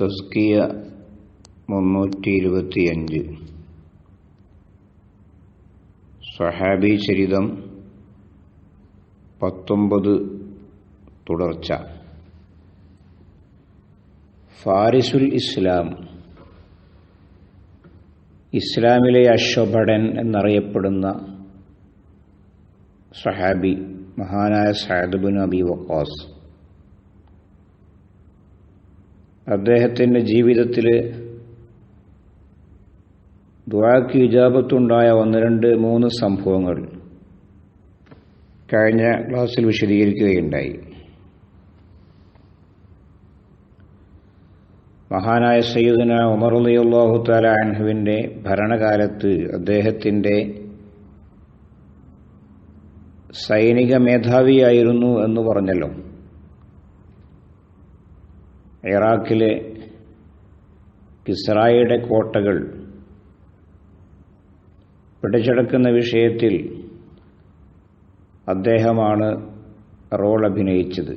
തസ്കിയ മുന്നൂറ്റി ഇരുപത്തിയഞ്ച് സഹാബി ചരിതം പത്തൊമ്പത് തുടർച്ച. ഫാരിസുൽ ഇസ്ലാം. ഇസ്ലാമിലെ അശ്വഭടൻ എന്നറിയപ്പെടുന്ന സഹാബി മഹാനായ സാദബുൻ അബി വക്കാസ്. അദ്ദേഹത്തിന്റെ ജീവിതത്തിൽ ദ്വാക്ക് ഇജാബത്തുണ്ടായ ഒന്ന് രണ്ട് മൂന്ന് സംഭവങ്ങൾ കഴിഞ്ഞ ക്ലാസ്സിൽ വിശദീകരിക്കുകയുണ്ടായി. മഹാനായ സയ്യിദന ഉമർ അലിയുള്ളാഹു താല അൻഹുവിന്റെ ഭരണകാലത്ത് അദ്ദേഹത്തിന്റെ സൈനിക മേധാവിയായിരുന്നു എന്ന് പറഞ്ഞല്ലോ. ഇറാഖിലെ കിസ്രായയുടെ കോട്ടകൾ പിടിച്ചെടുക്കുന്ന വിഷയത്തിൽ അദ്ദേഹമാണ് റോൾ അഭിനയിച്ചത്.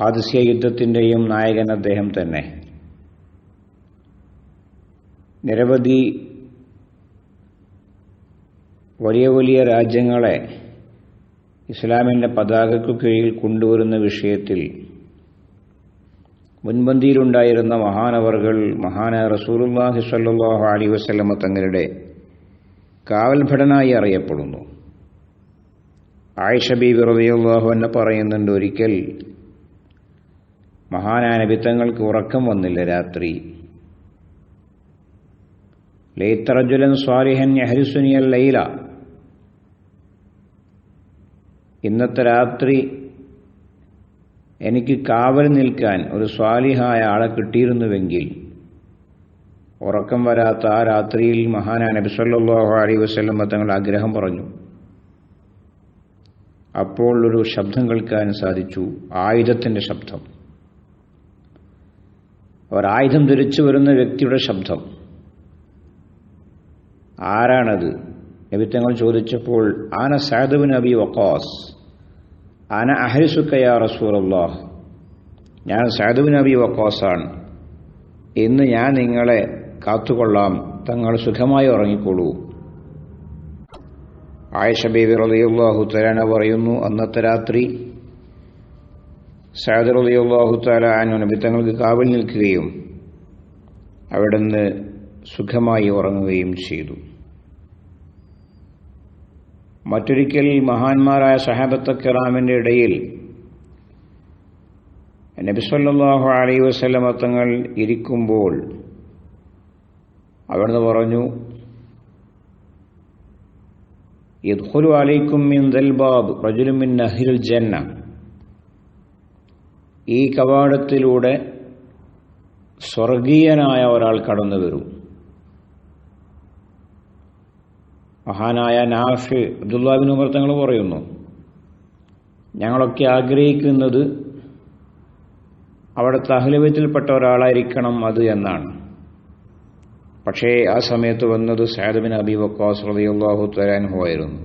കാദിസ്യ യുദ്ധത്തിന്റെയും നായകൻ അദ്ദേഹം തന്നെ. നിരവധി വലിയ വലിയ രാജ്യങ്ങളെ ഇസ്ലാമിന്റെ പതാകയ്ക്കു കീഴിൽ കൊണ്ടുവരുന്ന വിഷയത്തിൽ മുൻപന്തിയിലുണ്ടായിരുന്ന മഹാനവറുകൾ മഹാനായ റസൂലുല്ലാഹി സല്ലാഹു അലി വസ്ലമ തങ്ങളുടെ കാവൽഭടനായി അറിയപ്പെടുന്നു. ആയിഷ ബി റളിയല്ലാഹു എന്നെ പറയുന്നുണ്ട് ഒരിക്കൽ മഹാനായ നബിത്തങ്ങൾക്ക് ഉറക്കം വന്നില്ല രാത്രി. ലൈത്തറജുലൻ സ്വാലിഹൻ യഹരിസുനിയൽ ലൈല. ഇന്നത്തെ രാത്രി എനിക്ക് കാവൽ നിൽക്കാൻ ഒരു സ്വാലിഹായ ആളെ കിട്ടിയിരുന്നുവെങ്കിൽ ഉറക്കം വരാത്ത ആ രാത്രിയിൽ മഹാനാ നബി സല്ലല്ലാഹു അലൈഹി വസല്ലം തങ്ങൾ ആഗ്രഹം പറഞ്ഞു. അപ്പോൾ ഒരു ശബ്ദം കേൾക്കാൻ സാധിച്ചു. ആയുധത്തിന്റെ ശബ്ദം. ഒരായുധം ധരിച്ചു വരുന്ന വ്യക്തിയുടെ ശബ്ദം. ആരാണത്? നബിത്തങ്ങൾ ചോദിച്ചപ്പോൾ ആന സാദബിൻ അബി വക്കാസ് ആന അഹരിസുക്കയ റസൂറല്ലാഹ് ഞാൻ സാധു നബി വക്കോസാണ്. ഇന്ന് ഞാൻ നിങ്ങളെ കാത്തുകൊള്ളാം. തങ്ങൾ സുഖമായി ഉറങ്ങിക്കോളൂ. ആയിഷ തരാന പറയുന്നു അന്നത്തെ രാത്രി സയദ് റളിയല്ലാഹു തല നബി തങ്ങൾക്ക് കാവൽ നിൽക്കുകയും അവിടുന്ന് സുഖമായി ഉറങ്ങുകയും ചെയ്തു. മറ്റൊരിക്കൽ മഹാന്മാരായ സഹാബത്ത് കിറാമിന്റെ ഇടയിൽ നബിസ്വല്ലാഹു അലൈ വസ്ലമ തങ്ങൾ ഇരിക്കുമ്പോൾ അവിടുന്ന് പറഞ്ഞു യദ്ഖുലു അലൈക്കും മിൻ ദൽബാബ് റജുലും നഹിൽ ജന്ന. ഈ കവാടത്തിലൂടെ സ്വർഗീയനായ ഒരാൾ കടന്നു വരും മഹാനായ നാഫ് അബ്ദുല്ലാബിൻ ഉമർ തങ്ങൾ പറയുന്നു ഞങ്ങളൊക്കെ ആഗ്രഹിക്കുന്നത് അവിടുത്തെ അഹ്ലവ്യത്തിൽപ്പെട്ട ഒരാളായിരിക്കണം അത് എന്നാണ്. പക്ഷേ ആ സമയത്ത് വന്നത് സാദബിൻ അബി വക്കാസ് റളിയല്ലാഹു തരാനുഭവായിരുന്നു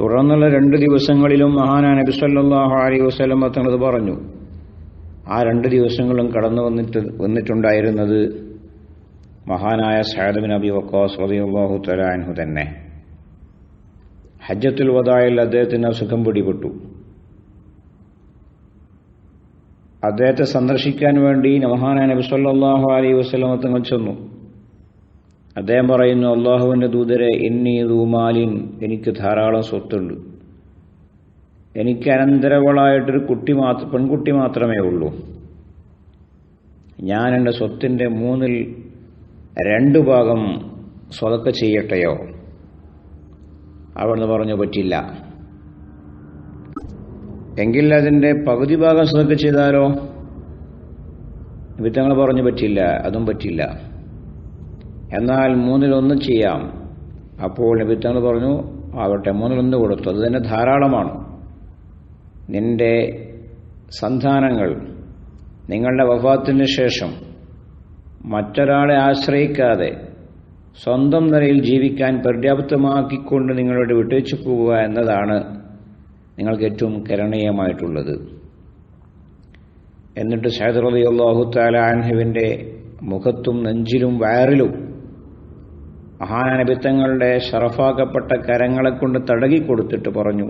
തുടർന്നുള്ള രണ്ട് ദിവസങ്ങളിലും മഹാനാ നബി സല്ലാഹു അലൈഹി വസല്ലം തങ്ങൾ പറഞ്ഞു. ആ രണ്ട് ദിവസങ്ങളും കടന്നു വന്നിട്ട് വന്നിട്ടുണ്ടായിരുന്നത് മഹാനായ സാദബിൻ അബി വക്കാസ് റളിയല്ലാഹു തലാൻഹു തന്നെ. ഹജ്ജത്തുൽ വദായിൽ അദ്ദേഹത്തിന് അസുഖം പിടിപെട്ടു. അദ്ദേഹത്തെ സന്ദർശിക്കാൻ വേണ്ടി മഹാനായ നബി സല്ലല്ലാഹു അലൈഹി വസല്ലം തങ്ങൾ ചെന്നു. അദ്ദേഹം പറയുന്നു അള്ളാഹുവിന്റെ ദൂതരെ എന്നീ ദൂമാലിൻ എനിക്ക് ധാരാളം സ്വത്തുണ്ട്. എനിക്ക് അനന്തരവളായിട്ടൊരു കുട്ടി മാത്രം പെൺകുട്ടി മാത്രമേ ഉള്ളൂ. ഞാൻ എന്റെ സ്വത്തിന്റെ മൂന്നിൽ രണ്ടു ഭാഗം സ്വതക്ക ചെയ്യട്ടെയോ? അവിടുന്ന് പറഞ്ഞു പറ്റില്ല. എങ്കിൽ അതിന്റെ പകുതി ഭാഗം സ്വതക്ക ചെയ്താലോ? വിത്തങ്ങൾ പറഞ്ഞു പറ്റില്ല അതും പറ്റില്ല. എന്നാൽ മൂന്നിലൊന്ന് ചെയ്യാം. അപ്പോൾ വിത്തങ്ങൾ പറഞ്ഞു ആവട്ടെ മൂന്നിലൊന്ന് കൊടുത്തു. അത് തന്നെ ധാരാളമാണ്. നിന്റെ സന്താനങ്ങൾ നിങ്ങളുടെ വഫാത്തിന് ശേഷം മറ്റൊരാളെ ആശ്രയിക്കാതെ സ്വന്തം നിലയിൽ ജീവിക്കാൻ പര്യാപ്തമാക്കിക്കൊണ്ട് നിങ്ങളോട് വിട്ടേച്ചു പോവുക എന്നതാണ് നിങ്ങൾക്ക് ഏറ്റവും കരണീയമായിട്ടുള്ളത്. എന്നിട്ട് സൈദ് റലി അള്ളാഹു താലാൻഹുവിന്റെ മുഖത്തും നെഞ്ചിലും വയറിലും മഹാനബിത്തങ്ങളുടെ ഷറഫാക്കപ്പെട്ട കരങ്ങളെ കൊണ്ട് തടകി കൊടുത്തിട്ട് പറഞ്ഞു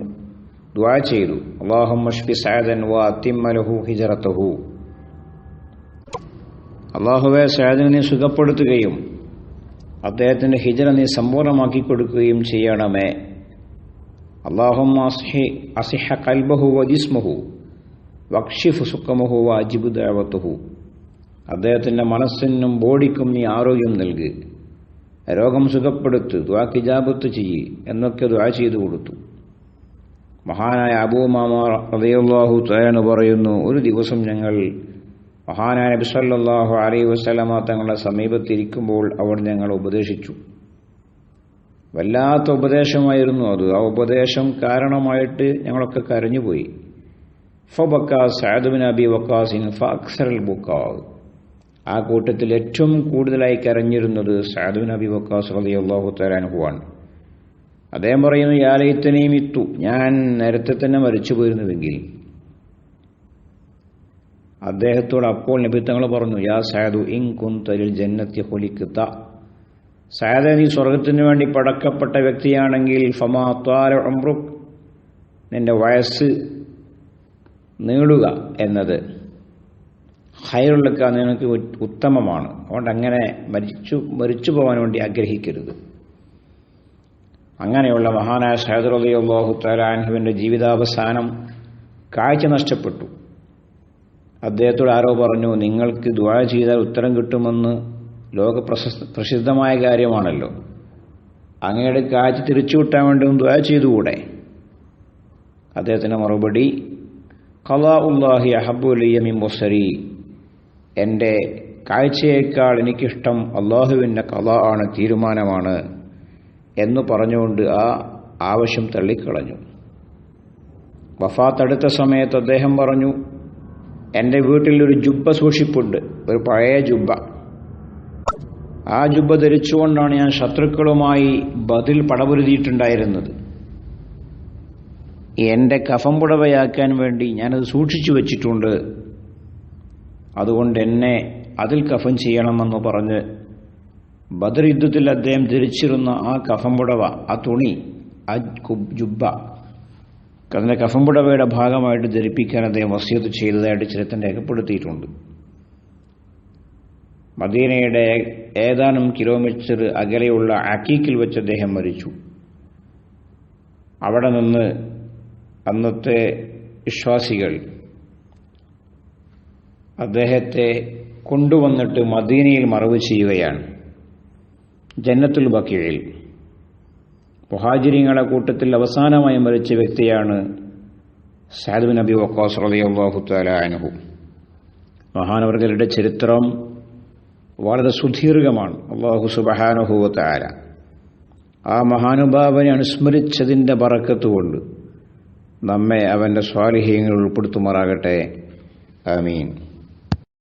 ദ്വാ ചെയ്തു. അള്ളാഹു മഷ്ഫി സാദൻ വാ തിമ്മലഹു ഹിജറത്തഹു അള്ളാഹുവെ സാദിനെ നീ സുഖപ്പെടുത്തുകയും അദ്ദേഹത്തിന്റെ ഹിജറ നീ സമ്പൂർണമാക്കി കൊടുക്കുകയും ചെയ്യണമേ. അള്ളാഹും അസിഹ സുഖമഹു വാജിബു അദ്ദേഹത്തിന്റെ മനസ്സിനും ബോഡിക്കും നീ ആരോഗ്യം നൽകി. രോഗം സുഖപ്പെടുത്ത് ദ്വാക്കിജാബത്ത് ചെയ്യ് എന്നൊക്കെ ദ്വാ ചെയ്തു കൊടുത്തു. മഹാനായ അബൂമാമ റളിയല്ലാഹു തയാണ് പറയുന്നു ഒരു ദിവസം ഞങ്ങൾ മഹാനായ നബി സല്ലല്ലാഹു അലൈഹി വസല്ലമ തങ്ങളുടെ സമീപത്തിരിക്കുമ്പോൾ അവർ ഞങ്ങൾ ഉപദേശിച്ചു. വല്ലാത്ത ഉപദേശമായിരുന്നു അത്. ആ ഉപദേശം കാരണമായിട്ട് ഞങ്ങളൊക്കെ കരഞ്ഞുപോയി. ഫബക്ക ആ കൂട്ടത്തിൽ ഏറ്റവും കൂടുതലായി കരഞ്ഞിരുന്നത് സഅദുബിൻ അബി വക്കാസ് റളിയല്ലാഹു തആല ആണ് അദ്ദേഹം പറയുന്നു യാലയിത്തനെയും ഇത്തു ഞാൻ നേരത്തെ തന്നെ മരിച്ചു പോയിരുന്നുവെങ്കിൽ അദ്ദേഹത്തോട് അപ്പോൾ നബിത്തങ്ങൾ പറഞ്ഞു യാ സാദു ഇൻ കുന്തലിൽ ജന്നത്തി ഹൊലിക്കുത്ത സാദ നീ സ്വർഗത്തിന് വേണ്ടി പടക്കപ്പെട്ട വ്യക്തിയാണെങ്കിൽ ഫമാ അമ്രുക് നിന്റെ വയസ്സ് നീളുക എന്നത് ഹൈറുള്ളക്ക നിനക്ക് ഉത്തമമാണ്. അതുകൊണ്ട് അങ്ങനെ മരിച്ചു മരിച്ചു പോകാൻ വേണ്ടി ആഗ്രഹിക്കരുത്. അങ്ങനെയുള്ള മഹാനായ സഹദർ അലി അള്ളാഹു ജീവിതാവസാനം കാഴ്ച നഷ്ടപ്പെട്ടു. അദ്ദേഹത്തോട് ആരോ പറഞ്ഞു നിങ്ങൾക്ക് ദ്വാ ചെയ്താൽ ഉത്തരം കിട്ടുമെന്ന് ലോക പ്രശസ്ത പ്രസിദ്ധമായ കാര്യമാണല്ലോ. അങ്ങയുടെ കാറ്റ് തിരിച്ചുവിട്ടാൻ വേണ്ടി ദ്വാ ചെയ്തുകൂടെ? അദ്ദേഹത്തിന്റെ മറുപടി കലാ ഉല്ലാഹി അഹബുലിയമി മുസരി എന്റെ കാഴ്ചയേക്കാൾ എനിക്കിഷ്ടം അള്ളാഹുവിന്റെ കല ആണ് തീരുമാനമാണ് എന്ന് പറഞ്ഞുകൊണ്ട് ആ ആവശ്യം തള്ളിക്കളഞ്ഞു. വഫാത്തടുത്ത സമയത്ത് അദ്ദേഹം പറഞ്ഞു എന്റെ വീട്ടിൽ ഒരു ജുബ്ബ സൂക്ഷിപ്പുണ്ട് ഒരു പഴയ ജുബ്ബ. ആ ജുബ്ബ ധരിച്ചുകൊണ്ടാണ് ഞാൻ ശത്രുക്കളുമായി ബതിൽ പടപുരുതിയിട്ടുണ്ടായിരുന്നത്. എന്റെ കഫം പുടവയാക്കാൻ വേണ്ടി ഞാനത് സൂക്ഷിച്ചു വച്ചിട്ടുണ്ട്. അതുകൊണ്ട് എന്നെ അതിൽ കഫം ചെയ്യണമെന്ന് പറഞ്ഞ് ബദർ യുദ്ധത്തിൽ അദ്ദേഹം ധരിച്ചിരുന്ന ആ കഫം പുടവ ആ തുണി ആ ജുബ്ബ അതിന്റെ കഫംപുടവയുടെ ഭാഗമായിട്ട് ധരിപ്പിക്കാൻ അദ്ദേഹം വസ്യത്ത് ചെയ്തതായിട്ട് ചരിത്രം രേഖപ്പെടുത്തിയിട്ടുണ്ട്. മദീനയുടെ ഏതാനും കിലോമീറ്റർ അകലെയുള്ള അക്കീക്കിൽ വെച്ച് അദ്ദേഹം മരിച്ചു. അവിടെ നിന്ന് അന്നത്തെ വിശ്വാസികൾ അദ്ദേഹത്തെ കൊണ്ടുവന്നിട്ട് മദീനയിൽ മറവ് ചെയ്യുകയാണ്. ജന്നത്തുൽ ബക്കീഴിൽ മുഹാജിരിങ്ങളെ കൂട്ടത്തിൽ അവസാനമായി മരിച്ച വ്യക്തിയാണ് സാദ് നബി വക്കാസ് റളിയല്ലാഹു തആല അൻഹു. മഹാനവർഗരുടെ ചരിത്രം വളരെ സുദീർഘമാണ്. അള്ളാഹു സുബ്ഹാനഹു തആല. ആ മഹാനുഭാവനെ അനുസ്മരിച്ചതിന്റെ പറക്കത്തുകൊണ്ട് നമ്മെ അവന്റെ സ്വാലിഹ്യങ്ങൾ ഉൾപ്പെടുത്തുമാറാകട്ടെ. ആമീൻ.